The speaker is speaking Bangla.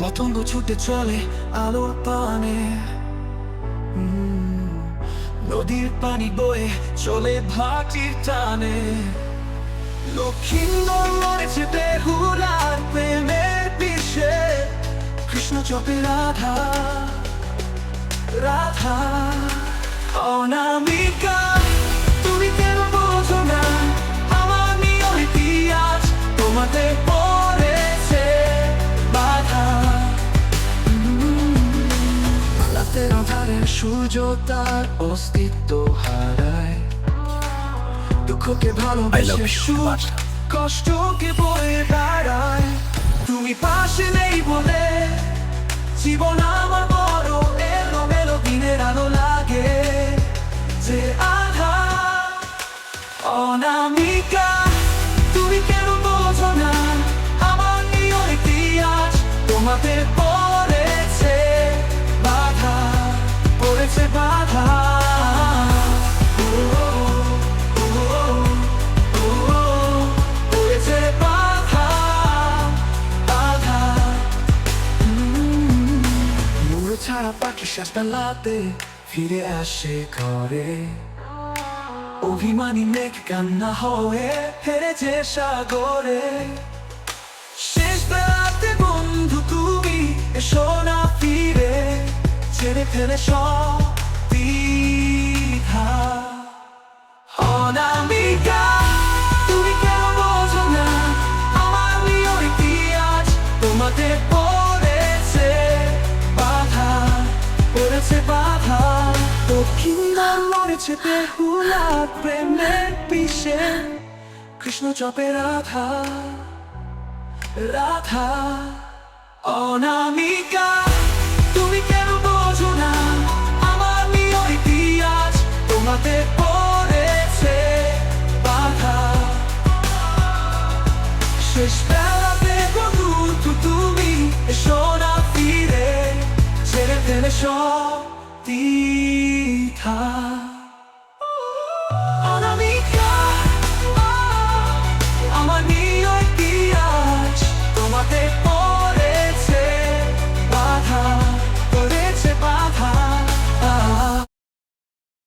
পতঙ্গ ছুটে চলে আলোর পানে নদীর পানি বয়ে চলে ভাটির টানে লক্ষ্মীন্দর মরেছে বেহুলার প্রেমের বিষে কৃষ্ণ চপে রাধা রাধা অনামিকা সূর্য তার অস্তিত্ব হারায়। দুঃখকে ভালোবেসে সুখ কষ্টকে বয়ে বেড়ায়। তুমি পাশে নেই বলে জীবন আমার বড় এলো মেলো দিনের আলো লাগে। যে আধা অনামিকা তুমি কেন বোঝো না? আমার নিয়ম ইতিহাস তোমাতে ছাড়া পাখি শেষ বেলাতে ফিরে আসে ঘরে অভিমানী মেঘ কান্না হয়ে হেরেছে সাগরে শেষ বেলাতে বন্ধু তুমি এসো না ফিরে ছেড়ে ফেলে সব দক্ষিণ মরেছে বেহুলা প্রেমের পিসে। কৃষ্ণ চপে রাধা রাধা, অনামিকা। তুমি কেন বোঝো না আমার নিয়ম ইতিহাস তোমাতে পড়েছে বাধা। শেষ বেলাতে বন্ধু তুমি এসো না ফিরে। ছেড়ে ফেলে সব 他。